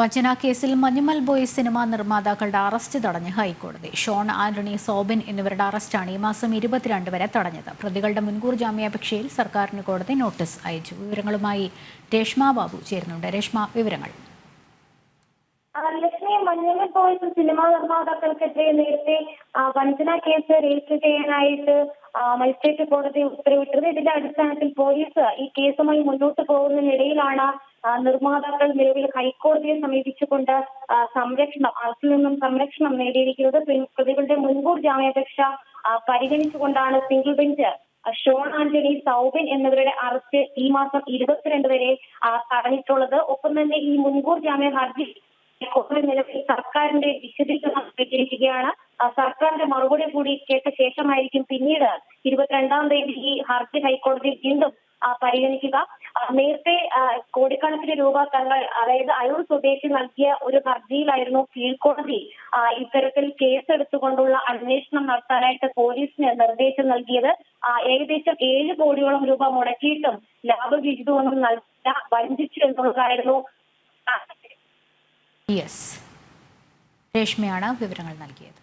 വഞ്ചന കേസിൽ Manjummel boys cinema നിർമ്മാതാക്കളുടെ അറസ്റ്റ് തടഞ്ഞ് ഹൈക്കോടതി. ഷോൺ ആന്റണി സോബിൻ എന്നിവരുടെ അറസ്റ്റാണ് ഈ മാസം ഇരുപത്തിരണ്ട് വരെ തടഞ്ഞത്. പ്രതികളുടെ മുൻകൂർ ജാമ്യാപേക്ഷയിൽ സർക്കാരിന് കോടതി നോട്ടീസ് അയച്ചു. വിവരങ്ങളുമായി രേഷ്മ ബാബു ചേരുന്നുണ്ട്. രേഷ്മ വിവരങ്ങൾ. ലക്ഷ്മി മഞ്ഞുമൽ ബോയ്സ് സിനിമാ നിർമ്മാതാക്കൾക്കെതിരെ നേരത്തെ വഞ്ചന കേസ് രജിസ്റ്റർ ചെയ്യാനായിട്ട് മജിസ്ട്രേറ്റ് കോടതി ഉത്തരവിട്ടത്. ഇതിന്റെ അടിസ്ഥാനത്തിൽ പോലീസ് ഈ കേസുമായി മുന്നോട്ട് പോകുന്നതിനിടയിലാണ് നിർമ്മാതാക്കൾ നിലവിൽ ഹൈക്കോടതിയെ സമീപിച്ചുകൊണ്ട് സംരക്ഷണം അറസ്റ്റിൽ നിന്നും സംരക്ഷണം നേടിയിരിക്കുന്നത് പ്രി- പ്രതികളുടെ മുൻകൂർ ജാമ്യാപേക്ഷ പരിഗണിച്ചുകൊണ്ടാണ് single bench Sean Antony Soubin എന്നിവരുടെ അറസ്റ്റ് ഈ മാസം ഇരുപത്തിരണ്ട് വരെ തടഞ്ഞിട്ടുള്ളത്. ഒപ്പം തന്നെ ഈ മുൻകൂർ ജാമ്യ ഹർജി നിലവിൽ സർക്കാരിന്റെ വിശദീകരണം സ്വീകരിക്കുകയാണ് സർക്കാരിന്റെ മറുപടി കൂടി കേട്ട ശേഷമായിരിക്കും പിന്നീട് ഇരുപത്തിരണ്ടാം തീയതി ഈ ഹർജി ഹൈക്കോടതി വീണ്ടും പരിഗണിക്കുക. നേരത്തെ കോടിക്കണക്കിന് രൂപ തങ്ങൾ അതായത് അയൂർ സ്വദേശി നൽകിയ ഒരു ഹർജിയിലായിരുന്നു കീഴ്ക്കോടതി ഇത്തരത്തിൽ കേസെടുത്തുകൊണ്ടുള്ള അന്വേഷണം നടത്താനായിട്ട് പോലീസിന് നിർദ്ദേശം നൽകിയത്. ഏകദേശം ഏഴ് കോടിയോളം രൂപ മുടക്കിയിട്ടും ലാഭവിഹിതമൊന്നും നൽകില്ല. വഞ്ചിച്ചു എന്നുള്ളതായിരുന്നു. രേഷ്മയാണ് വിവരങ്ങൾ നൽകിയത്.